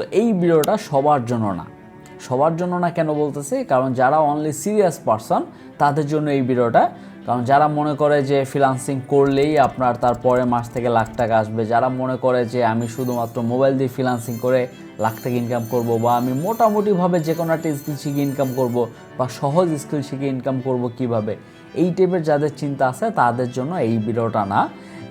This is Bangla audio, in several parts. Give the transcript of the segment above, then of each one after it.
তো এই ভিডিওটা সবার জন্য না। সবার জন্য না কেন বলতেছি? কারণ যারা অনলি সিরিয়াস পারসন তাদের জন্য এই ভিডিওটা। কারণ যারা মনে করে যে ফ্রিলান্সিং করলেই আপনার তার পরের মাস থেকে লাখ টাকা আসবে, যারা মনে করে যে আমি শুধুমাত্র মোবাইল দিয়ে ফ্রিলান্সিং করে লাখ টাকা ইনকাম করব বা আমি মোটামুটিভাবে যে কোনো একটা স্কিল শিখে ইনকাম করব বা সহজ স্কিল শিখে ইনকাম করব কীভাবে, এই টাইপের যাদের চিন্তা আছে তাদের জন্য এই ভিডিওটা না।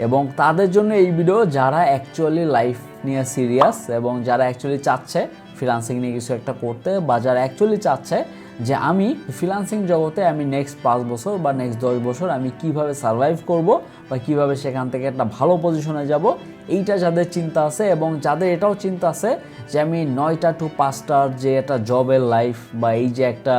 এবং তাদের জন্য এই ভিডিও যারা অ্যাকচুয়ালি লাইফ নিয়ে সিরিয়াস এবং যারা অ্যাকচুয়ালি চাচ্ছে ফ্রিলান্সিং নিয়ে কিছু একটা করতে বা যারা অ্যাকচুয়ালি চাচ্ছে যে আমি ফ্রিলান্সিং জগতে আমি নেক্সট পাঁচ বছর বা নেক্সট দশ বছর আমি কীভাবে সার্ভাইভ করব বা কীভাবে সেখান থেকে একটা ভালো পজিশনে যাব, এইটা যাদের চিন্তা আছে এবং যাদের এটাও চিন্তা আছে যে আমি নয়টা টু পাঁচটার যে একটা জবের লাইফ বা এই যে একটা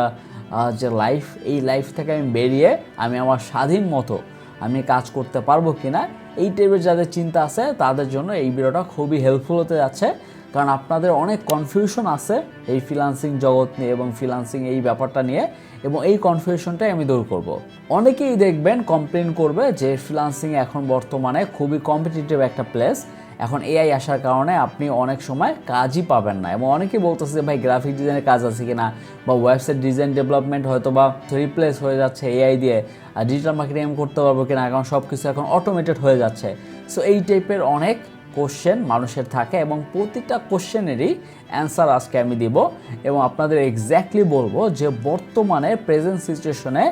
যে লাইফ এই লাইফ থেকে আমি বেরিয়ে আমি আমার স্বাধীন মতো আমি কাজ করতে পারব কি না এই টাইপের যাদের চিন্তা আছে, তাদের জন্য এই ভিডিওটা খুবই হেল্পফুল হতে যাচ্ছে কারণ আপনাদের অনেক কনফিউশন আছে এই ফ্রিলান্সিং জগৎ নিয়ে এবং ফ্রিলান্সিং এই ব্যাপারটা নিয়ে এবং এই কনফিউশনটাই আমি দূর করব। অনেকেই দেখবেন কমপ্লেন করবে যে ফ্রিলান্সিং এখন বর্তমানে খুবই কম্পিটিটিভ একটা প্লেস এখন এআই আসার কারণে আপনি অনেক সময় কাজই পাবেন না। এবং অনেকেই বলতেছে যে, ভাই গ্রাফিক ডিজাইনের কাজ আছে কি না বা ওয়েবসাইট ডিজাইন ডেভেলপমেন্ট হয়তো বা রিপ্লেস হয়ে যাচ্ছে এআই দিয়ে। আর ডিজিটাল মার্কেটিং আমি করতে পারব কিনা? কারণ সব কিছু এখন অটোমেটেড হয়ে যাচ্ছে। সো এই টাইপের অনেক কোশ্চেন মানুষের থাকে এবং প্রতিটা কোশ্চেনেরই অ্যান্সার আজকে আমি দিব। এবং আপনাদের এক্স্যাক্টলি বলব যে, বর্তমানে প্রেজেন্ট সিচুয়েশনে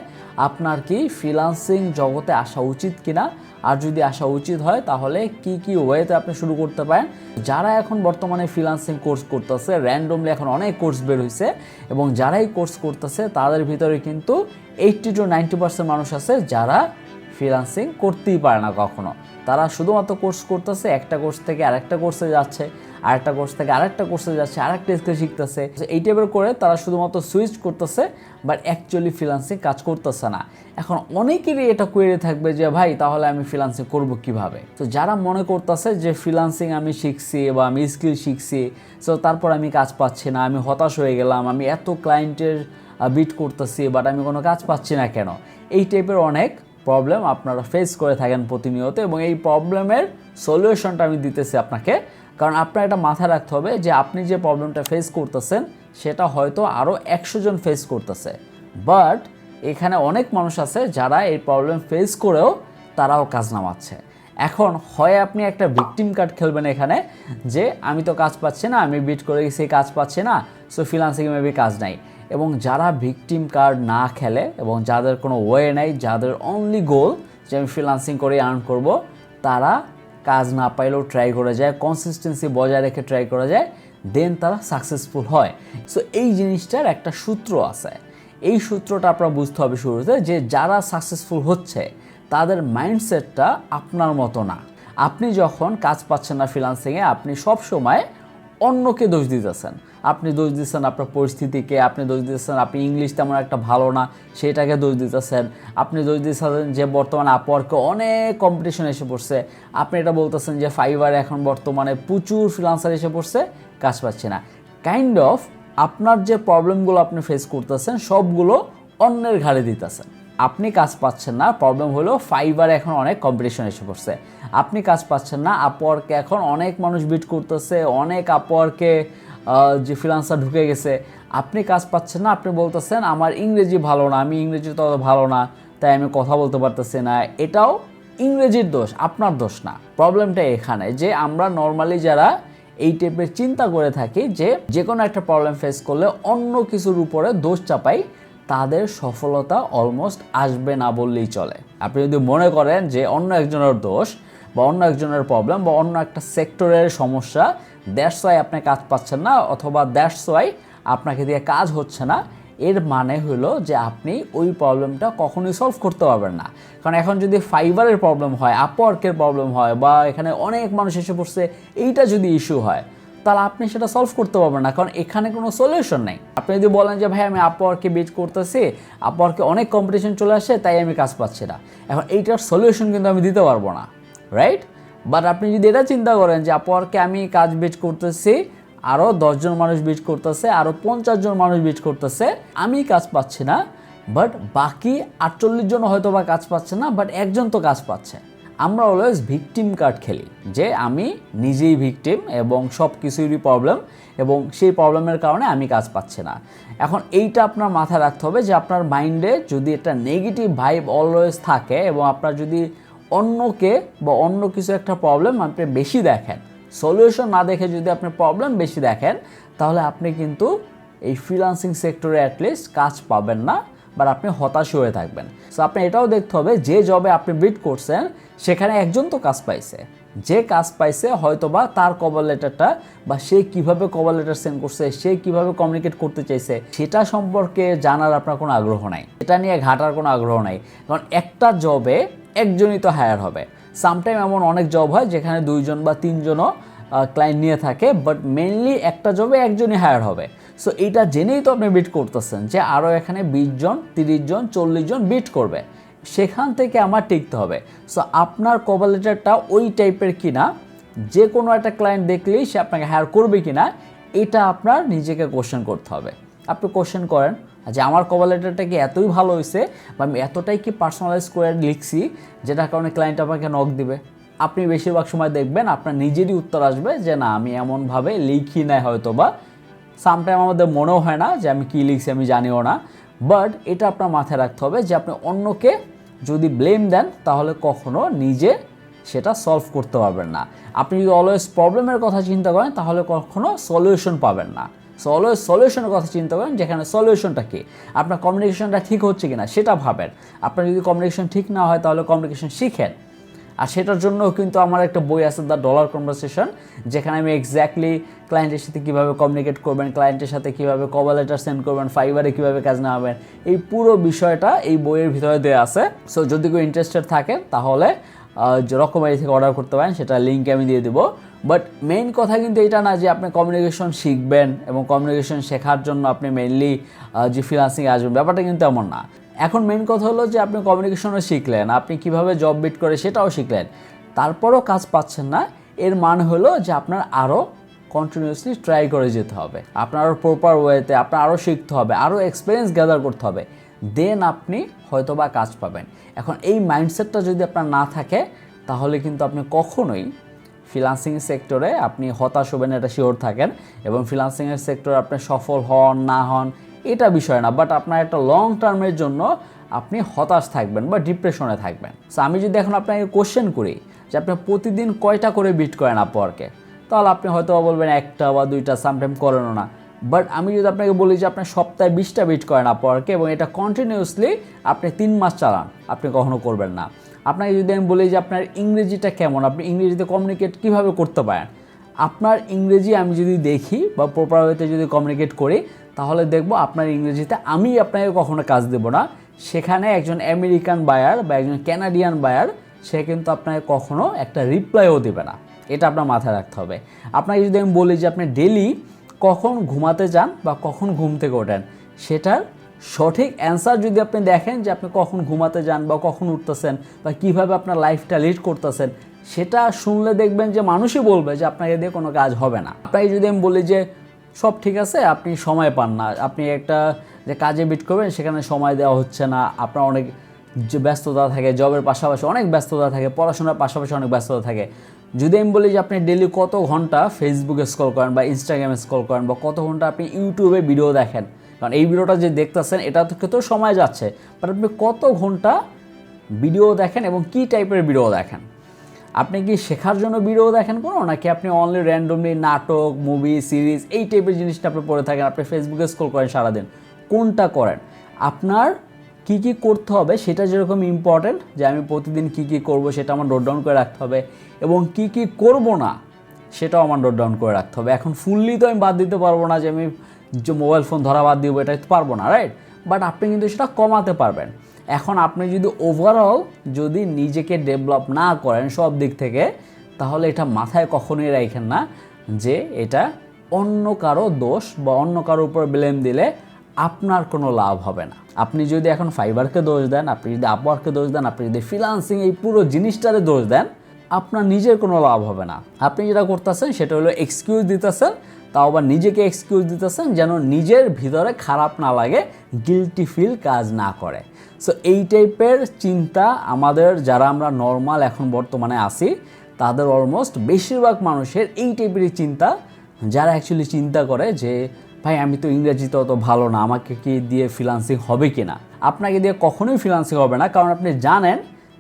আপনার কি ফ্রিলান্সিং জগতে আসা উচিত কিনা? আর যদি আসা উচিত হয়, তাহলে কি কি ওয়েতে আপনি শুরু করতে পারেন? যারা এখন বর্তমানে ফ্রিলান্সিং কোর্স করতেছে র্যান্ডমলি এখন অনেক কোর্স বের হয়েছে এবং যারাই কোর্স করতেছে, তাদের ভিতরে কিন্তু এইট্টি টু নাইনটি পার্সেন্ট মানুষ আছে যারা ফ্রিলান্সিং করতেই পারে না কখনো। তারা শুধুমাত্র কোর্স করতেছে, একটা কোর্স থেকে আরেকটা কোর্সে যাচ্ছে, আরেকটা কোর্স থেকে আরেকটা কোর্সে যাচ্ছে, আরেকটা স্কিল শিখতেছে। এই টাইপের করে তারা শুধুমাত্র সুইচ করতেছে বাট অ্যাকচুয়ালি ফ্রিলান্সিং কাজ করতেছে না। এখন অনেকেরই এটা কোয়েরি থাকবে যে, ভাই, তাহলে আমি ফ্রিলান্সিং করব কীভাবে? তো যারা মনে করতেছে যে ফ্রিলান্সিং আমি শিখছি বা আমি স্কিল শিখছি সো তারপর আমি কাজ পাচ্ছি না, আমি হতাশ হয়ে গেলাম, আমি এত ক্লায়েন্টের বিট করতেছি বাট আমি কোনো কাজ পাচ্ছি না কেন? এই টাইপের অনেক প্রবলেম আপনারা ফেস করে থাকেন প্রতিনিয়ত এবং এই প্রবলেমের সলিউশনটা আমি দিতেছি আপনাকে। কারণ আপনার এটা মাথায় রাখতে হবে যে আপনি যে প্রবলেমটা ফেস করতেছেন, সেটা হয়তো আরও একশো জন ফেস করতেছে। বাট এখানে অনেক মানুষ আছে যারা এই প্রবলেম ফেস করেও তারাও কাজ নামাচ্ছে। এখন হয় আপনি একটা ভিকটিম কার্ড খেলবেন এখানে যে, আমি তো কাজ পাচ্ছি না, আমি বিট করে গেছি, কাজ পাচ্ছি না সো ফ্রিলান্সিং মেবি কাজ নাই। এবং যারা ভিকটিম কার্ড না খেলে এবং যাদের কোনো ওয়ে নেই, যাদের অনলি গোল যে আমি ফ্রিলান্সিং করে আর্ন করব, তারা কাজ না পাইলেও ট্রাই করা যায় কনসিস্টেন্সি বজায় রেখে ট্রাই করা যায় দেন তারা সাকসেসফুল হয়। সো এই জিনিসটার একটা সূত্র আছে। এই সূত্রটা আপনার বুঝতে হবে শুরুতে যে যারা সাকসেসফুল হচ্ছে, তাদের মাইন্ডসেটটা আপনার মতো না। আপনি যখন কাজ পাচ্ছেন না ফ্রিলান্সিংয়ে আপনি সব সময় অন্যকে দোষ দিতেছেন। আপনি দোষ দিচ্ছেন আপনার পরিস্থিতিকে, আপনি দোষ দিতেছেন আপনি ইংলিশ তেমন একটা ভালো না, সেটাকে দোষ দিতেছেন। আপনি দোষ দিচ্ছেন যে বর্তমানে আপওয়ার্কে অনেক কম্পিটিশন এসে পড়ছে। আপনি এটা বলতেছেন যে ফাইবার এখন বর্তমানে প্রচুর ফ্রিলান্সার এসে পড়ছে, কাজ পাচ্ছে না। কাইন্ড অফ আপনার যে প্রবলেমগুলো আপনি ফেস করতেছেন, সবগুলো অন্যের ঘাড়ে দিতেছেন। আপনি কাজ পাচ্ছেন না প্রবলেম হলো ফাইবার এখন অনেক কম্পিটিশন এসে পড়ছে। আপনি কাজ পাচ্ছেন না আপওয়ার্কে এখন অনেক মানুষ বিট করতেছে, অনেক আপওয়ার্কে যে ফ্রিলান্সার ঢুকে গেছে, আপনি কাজ পাচ্ছেন না, আপনি বলতেছেন, আমার ইংরেজি ভালো না, আমি ইংরেজি তো অত ভালো না, তাই আমি কথা বলতে পারতেছি না। এটাও ইংরেজির দোষ, আপনার দোষ না। প্রবলেমটা এখানে যে আমরা নর্মালি যারা এই টাইপের চিন্তা করে থাকি যে যে কোনো একটা প্রবলেম ফেস করলে অন্য কিছুর উপরে দোষ চাপাই, তাদের সফলতা অলমোস্ট আসবে না বললেই চলে। আপনি যদি মনে করেন যে অন্য একজনের দোষ বা অন্য একজনের প্রবলেম বা অন্য একটা সেক্টরের সমস্যা দ্যাটস ওয়াই আপনি কাজ পাচ্ছেন না অথবা দ্যাটস ওয়াই আপনাকে দিয়ে কাজ হচ্ছে না, এর মানে হলো যে আপনি ওই প্রবলেমটা কখনোই সলভ করতে পারবেন না। কারণ এখন যদি ফাইবারের প্রবলেম হয় আপওয়ার্কের প্রবলেম হয় বা এখানে অনেক মানুষ এসে পড়ছে, এইটা যদি ইস্যু হয়, তাহলে আপনি সেটা সলভ করতে পারবেন না। কারণ এখানে কোনো সলিউশন নেই। আপনি যদি বলেন যে, ভাই, আমি আপওয়ার্কে বিট করতেছি আপওয়ার্কে অনেক কম্পিটিশন চলে আসে, তাই আমি কাজ পাচ্ছি না। এখন এইটার সলিউশন কিন্তু আমি দিতে পারব না রাইট বাট আপনি যদি এটা চিন্তা করেন যে আপওয়ার্কে আমি কাজ বিট করতেছি? আরও দশজন মানুষ বিট করতেছে আরও পঞ্চাশ জন মানুষ বিট করতেছে, আমি কাজ পাচ্ছি না। বাট বাকি আটচল্লিশ জন হয়তো বা কাজ পাচ্ছে না বাট একজন তো কাজ পাচ্ছে। আমরা অলওয়েজ ভিকটিম কার্ড খেলি, যে আমি নিজেই ভিকটিম এবং সব কিছুরই প্রবলেম এবং সেই প্রবলেমের কারণে আমি কাজ পাচ্ছি না। এখন এইটা আপনার মাথায় রাখতে হবে যে, আপনার মাইন্ডে যদি একটা নেগেটিভ ভাইব অলওয়েজ থাকে এবং আপনার যদি অন্যকে বা অন্য কিছু একটা প্রবলেম আপনি বেশি দেখেন। সলিউশন না দেখে যদি আপনি প্রবলেম বেশি দেখেন, তাহলে আপনি কিন্তু এই ফ্রিলান্সিং সেক্টরে অ্যাটলিস্ট কাজ পাবেন না বাট আপনি হতাশ হয়ে থাকবেন। সো আপনি এটাও দেখতে হবে, যে জবে আপনি বিট করছেন, সেখানে একজন তো কাজ পাইছে। যে কাজ পাইছে, হয়তোবা তার কভার লেটারটা বা সে কীভাবে কভার লেটার সেন্ড করছে, সে কীভাবে কমিউনিকেট করতে চাইছে, সেটা সম্পর্কে জানার আপনার কোনো আগ্রহ নাই। এটা নিয়ে ঘাটার কোনো আগ্রহ নাই। কারণ একটা জবে একজনই তো হায়ার হবে। সামটাইম এমন অনেক জব হয় যেখানে দুইজন বা তিনজনও ক্লায়েন্ট নিয়ে থাকে বাট মেনলি একটা জবে একজনই হায়ার হবে। সো এটা জেনেই তো আপনি বিট করতেছেন যে আরও এখানে বিশ জন, তিরিশ জন, চল্লিশ জন বিট করবে। সেখান থেকে আমার টিকতে হবে। সো আপনার কভার লেটারটা ওই টাইপের কিনা যে কোনো একটা ক্লায়েন্ট দেখলেই সে আপনাকে হায়ার করবে কিনা, এটা আপনার নিজেকে কোশ্চেন করতে হবে। আপনি কোশ্চেন করেন যে আমার কভার লেটারটা কি এতই ভালো হয়েছে বা আমি এতটাই কি পার্সোনালাইজ করে লিখছি যেটার কারণে ক্লায়েন্ট আমাকে নক দিবে? আপনি বেশিরভাগ সময় দেখবেন আপনার নিজেরই উত্তর আসবে যে না, আমি এমনভাবে লিখি নাই হয়তো বা সামটাইম আমাদের মনেও হয় না যে আমি কী লিখছি আমি জানিও না। বাট এটা আপনার মাথায় রাখতে হবে যে আপনি অন্যকে যদি ব্লেম দেন, তাহলে কখনো নিজে সেটা সলভ করতে পারবেন না। আপনি যদি অলওয়েজ প্রবলেমের কথা চিন্তা করেন, তাহলে কখনো সলিউশন পাবেন না। সো অলওয়েজ সলিউশনের কথা চিন্তা করেন, যেখানে সলিউশনটা কী? আপনার কমিউনিকেশনটা ঠিক হচ্ছে কিনা, সেটা ভাবেন। আপনার যদি কমিউনিকেশন ঠিক না হয়, তাহলে কমিউনিকেশন শিখেন। আর সেটার জন্য কিন্তু আমার একটা বই আছে দ্য ডলার কনভারসেশন যেখানে আমি এক্স্যাক্টলি ক্লায়েন্টের সাথে কীভাবে কমিউনিকেট করবেন ক্লায়েন্টের সাথে কীভাবে কভার লেটার সেন্ড করবেন ফাইবারে কীভাবে কাজ নেওয়াবেন এই পুরো বিষয়টা এই বইয়ের ভিতরে দেওয়া আছে। সো যদি কেউ ইন্টারেস্টেড থাকে তাহলে রকমারি থেকে অর্ডার করতে পারেন, সেটা লিঙ্কে আমি দিয়ে দেবো। বাট মেইন কথা কিন্তু এটা না যে আপনি কমিউনিকেশন শিখবেন এবং কমিউনিকেশন শেখার জন্য আপনি মেইনলি যে ফ্রিলান্সিংয়ে আসবেন, ব্যাপারটা কিন্তু এমন না। এখন মেইন কথা হলো যে আপনি কমিউনিকেশনও শিখলেন, আপনি কীভাবে জব বিট করে সেটাও শিখলেন। তারপরও কাজ পাচ্ছেন না, এর মান হলো যে আপনার আরও কন্টিনিউয়াসলি ট্রাই করে যেতে হবে। আপনার আরও প্রপার ওয়েতে আপনার আরও শিখতে হবে আরও এক্সপিরিয়েন্স গ্যাদার করতে হবে। দেন আপনি হয়তো বা কাজ পাবেন। এখন এই মাইন্ডসেটটা যদি আপনার না থাকে, তাহলে কিন্তু আপনি কখনোই ফ্রিলান্সিং সেক্টরে আপনি হতাশ হবেন, এটা শিওর থাকেন। এবং ফ্রিলান্সিংয়ের সেক্টরে আপনি সফল হন, না হন, এটা বিষয় না। বাট আপনার একটা লং টার্মের জন্য আপনি হতাশ থাকবেন বা ডিপ্রেশনে থাকবেন। সো আমি যদি এখন আপনাকে কোশ্চেন করি যে আপনি প্রতিদিন কয়টা করে বিট করেন আপওয়ার্কে তাহলে আপনি হয়তো বলবেন একটা বা দুইটা সামটাইম করেনও না। বাট আমি যদি আপনাকে বলি যে আপনি সপ্তাহে বিশটা বিট করেন আপওয়ার্কে এবং এটা কন্টিনিউসলি আপনি তিন মাস চালান, আপনি কখনো করবেন না। আপনাকে যদি আমি বলি যে আপনার ইংরেজিটা কেমন, আপনি ইংরেজিতে কমিউনিকেট কীভাবে করতে পারেন? আপনার ইংরেজি আমি যদি দেখি বা প্রপার ওয়েতে যদি কমিউনিকেট করি, তাহলে দেখব আপনার ইংরেজিতে আমি আপনাকে কখনো কাজ দেব না। সেখানে একজন আমেরিকান বায়ার বা একজন ক্যানাডিয়ান বায়ার সে কিন্তু আপনাকে কখনো একটা রিপ্লাইও দেবে না। এটা আপনার মাথায় রাখতে হবে। আপনাকে যদি আমি বলি যে আপনি ডেলি কখন ঘুমাতে যান বা কখন ঘুম থেকে ওঠেন, সেটার সঠিক অ্যান্সার যদি আপনি দেখেন যে আপনি কখন ঘুমাতে যান বা কখন উঠতেছেন বা কীভাবে আপনার লাইফটা লিড করতেছেন, সেটা শুনলে দেখবেন যে মানুষই বলবে যে আপনাকে দিয়ে কোনো কাজ হবে না। আপনাকে যদি আমি বলি যে সব ঠিক আছে, আপনি সময় পান না, আপনি একটা যে কাজে বিট করবেন, সেখানে সময় দেওয়া হচ্ছে না, আপনার অনেক যে ব্যস্ততা থাকে জবের পাশাপাশি অনেক ব্যস্ততা থাকে, পড়াশোনার পাশাপাশি অনেক ব্যস্ততা থাকে যদি আমি বলি যে আপনি ডেলি কত ঘণ্টা ফেসবুকে স্ক্রল করেন বা ইনস্টাগ্রামে স্ক্রল করেন বা কত ঘণ্টা আপনি ইউটিউবে ভিডিও দেখেন? কারণ এই ভিডিওটা যে দেখতেছেন, এটা তো সময় যাচ্ছে। বাট আপনি কত ঘণ্টা ভিডিও দেখেন এবং কী টাইপের ভিডিও দেখেন? আপনি কি শেখার জন্য ভিডিও দেখেন কোনো? নাকি আপনি অনলি র্যান্ডমলি নাটক মুভি সিরিজ এই টাইপের জিনিসটা আপনি পড়ে থাকেন, আপনি ফেসবুকে স্ক্রল করেন সারাদিন? কোনটা করেন? আপনার কি কি করতে হবে সেটা যেরকম ইম্পর্টেন্ট যে আমি প্রতিদিন কি কি করব সেটা আমার নোট ডাউন করে রাখতে হবে এবং কি কি করব না সেটাও আমার নোট ডাউন করে রাখতে হবে। এখন ফুললি তো আমি বাদ দিতে পারব না যে আমি যে মোবাইল ফোন ধরা বাদ দিব, এটা পারব না রাইট বাট আপনি কিন্তু সেটা কমাতে পারবেন। এখন আপনি যদি ওভারঅল যদি নিজেকে ডেভেলপ না করেন সব দিক থেকে, তাহলে এটা মাথায় কখনোই রাখেন না যে এটা অন্য কারও দোষ বা অন্য কারও উপর ব্লেম দিলে আপনার কোনো লাভ হবে না। আপনি যদি এখন ফাইবারকে দোষ দেন, আপনি যদি আপওয়ার্ককে দোষ দেন, আপনি যদি ফ্রিলান্সিং এই পুরো জিনিসটারে দোষ দেন, আপনার নিজের কোনো লাভ হবে না। আপনি যেটা করতেছেন, সেটা হলো এক্সকিউজ দিতেছেন, তাও আবার নিজেকে এক্সকিউজ দিতেছেন, যেন নিজের ভিতরে খারাপ না লাগে গিলটি ফিল কাজ না করে। সো এই টাইপের চিন্তা আমাদের, যারা আমরা নর্মাল এখন বর্তমানে আছি, তাদের অলমোস্ট বেশিরভাগ মানুষের এই টাইপেরই চিন্তা, যারা অ্যাকচুয়ালি চিন্তা করে যে ভাই, আমি তো ইংরেজিতে অত ভালো না, আমাকে কি দিয়ে ফ্রিলান্সিং হবে কি না? আপনাকে দিয়ে কখনোই ফ্রিলান্সিং হবে না, কারণ আপনি জানেন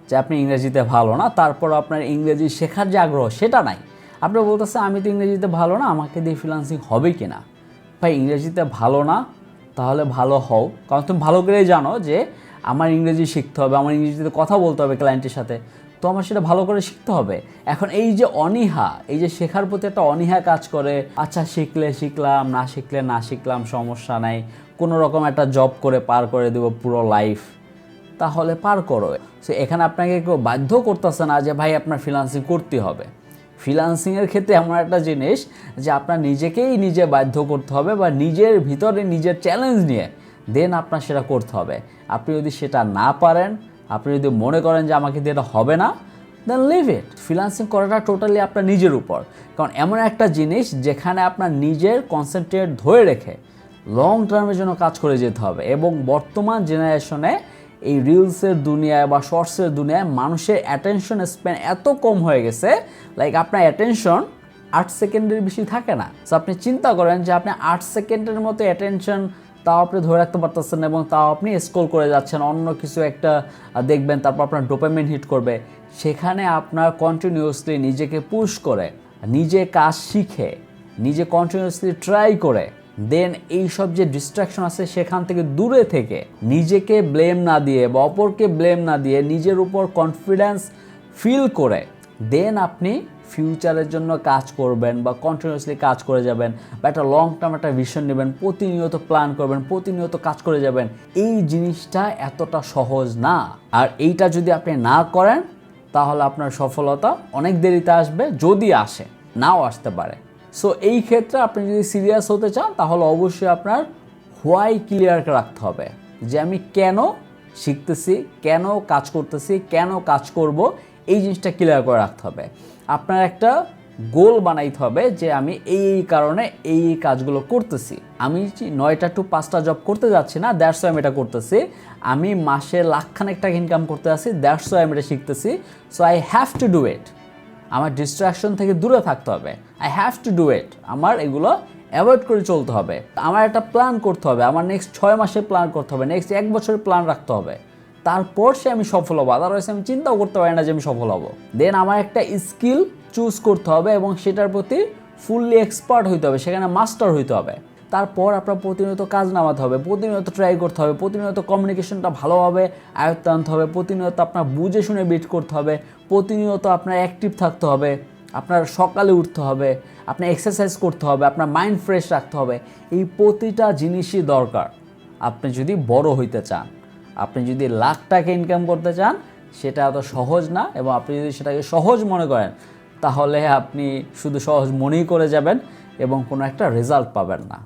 যে আপনি ইংরেজিতে ভালো না, তারপর আপনার ইংরেজি শেখার যে আগ্রহ সেটা নাই। আপনি বলতেছে আমি তো ইংরেজিতে ভালো না, আমাকে দিয়ে ফ্রিলান্সিং হবে কি না? ভাই, ইংরেজিতে ভালো না, তাহলে ভালো হও। কারণ তুমি ভালো করেই জানো যে আমার ইংরেজি শিখতে হবে, আমার ইংরেজিতে কথা বলতে হবে ক্লায়েন্টের সাথে। তো আমার সেটা ভালো করে শিখতে হবে। এখন এই যে অনীহা, এই যে শেখার প্রতি একটা অনীহা কাজ করে আচ্ছা শিখলে শিখলাম, না শিখলে না শিখলাম, সমস্যা নাই, কোনো রকম একটা জব করে পার করে দেবো পুরো লাইফ তাহলে পার করো। সো এখানে আপনাকে কেউ বাধ্য করতেছে না যে, ভাই, আপনার ফ্রিলান্সিং করতে হবে। ফ্রিলান্সিংয়ের ক্ষেত্রে এমন একটা জিনিস যে, আপনার নিজেকেই নিজে বাধ্য করতে হবে বা নিজের ভিতরে নিজের চ্যালেঞ্জ নিয়ে দেন আপনার সেটা করতে হবে। আপনি যদি সেটা না পারেন আপনি যদি মনে করেন যে আমাকে দিয়ে এটা হবে না দেন লিভ ইট ফ্রিলান্সিং করাটা টোটালি আপনার নিজের উপর। কারণ এমন একটা জিনিস যেখানে আপনার নিজের কনসেন্ট্রেট ধরে রেখে লং টার্মের জন্য কাজ করে যেতে হবে এবং বর্তমান জেনারেশনে এই রিলসের দুনিয়ায় বা শর্টসের দুনিয়ায় মানুষের অ্যাটেনশন স্প্যান এত কম হয়ে গেছে লাইক আপনার অ্যাটেনশন আট সেকেন্ডের বেশি থাকে না। আপনি চিন্তা করেন যে আপনি আট সেকেন্ডের মতো অ্যাটেনশন তাও আপনি ধরে রাখতে পারতেছেন এবং তাও আপনি স্ক্রল করে যাচ্ছেন, অন্য কিছু একটা দেখবেন, তারপর আপনার ডোপামিন হিট করবে। সেখানে আপনার কন্টিনিউয়াসলি নিজেকে পুশ করে, নিজে কাজ শিখে, নিজে কন্টিনিউয়াসলি ট্রাই করে দেন এইসব যে ডিস্ট্রাকশন আছে সেখান থেকে দূরে থেকে নিজেকে ব্লেম না দিয়ে বা অপরকে ব্লেম না দিয়ে নিজের উপর কনফিডেন্স ফিল করে দেন আপনি ফিউচারের জন্য কাজ করবেন বা কন্টিনিউয়াসলি কাজ করে যাবেন বা একটা লং টার্ম একটা ভিশন নেবেন, প্রতিনিয়ত প্ল্যান করবেন, প্রতিনিয়ত কাজ করে যাবেন, এই জিনিসটা এতটা সহজ না। আর এইটা যদি আপনি না করেন, তাহলে আপনার সফলতা অনেক দেরিতে আসবে, যদি আসে, নাও আসতে পারে। সো এই ক্ষেত্রে আপনি যদি সিরিয়াস হতে চান, তাহলে অবশ্যই আপনার হোয়াই ক্লিয়ার রাখতে হবে। যে আমি কেন শিখতেছি, কেন কাজ করতেছি, কেন কাজ করব এই জিনিসটা ক্লিয়ার করে রাখতে হবে। আপনার একটা গোল বানাইতে হবে যে আমি এই এই কারণে এই এই কাজগুলো করতেছি। আমি নয়টা টু পাঁচটা জব করতে যাচ্ছি না দেড়শো আমি এটা করতেছি। আমি মাসে লাখখানেক টাকা ইনকাম করতে যাচ্ছি দেড়শো আমি এটা শিখতেছি। So I have to do it আমার ডিস্ট্রাকশন থেকে দূরে থাকতে হবে। I have to do it আমার এগুলো অ্যাভয়েড করে চলতে হবে। আমার একটা প্ল্যান করতে হবে। আমার নেক্সট ছয় মাসের প্ল্যান করতে হবে। নেক্সট এক বছরের প্ল্যান রাখতে হবে। তারপর সে আমি সফল হব। আদারওয়াইজ আমি চিন্তাও করতে পারি না যে আমি সফল হব। দেন আমার একটা স্কিল চুজ করতে হবে এবং সেটার প্রতি ফুললি এক্সপার্ট হইতে হবে, সেখানে মাস্টার হইতে হবে। তারপর আপনার প্রতিনিয়ত কাজ নামাতে হবে, প্রতিনিয়ত ট্রাই করতে হবে, প্রতিনিয়ত কমিউনিকেশনটা ভালোভাবে আয়ত্ত আনতে হবে, প্রতিনিয়ত আপনার বুঝে শুনে বিট করতে হবে, প্রতিনিয়ত আপনার অ্যাক্টিভ থাকতে হবে, আপনার সকালে উঠতে হবে, আপনার এক্সারসাইজ করতে হবে, আপনার মাইন্ড ফ্রেশ রাখতে হবে। এই প্রতিটা জিনিসই দরকার। আপনি যদি বড় হইতে চান আপনি যদি লাখ টাকা ইনকাম করতে চান, সেটা এত সহজ না এবং আপনি যদি সেটাকে সহজ মনে করেন, তাহলে আপনি শুধু সহজ মনেই করে যাবেন এবং কোনো একটা রেজাল্ট পাবেন না।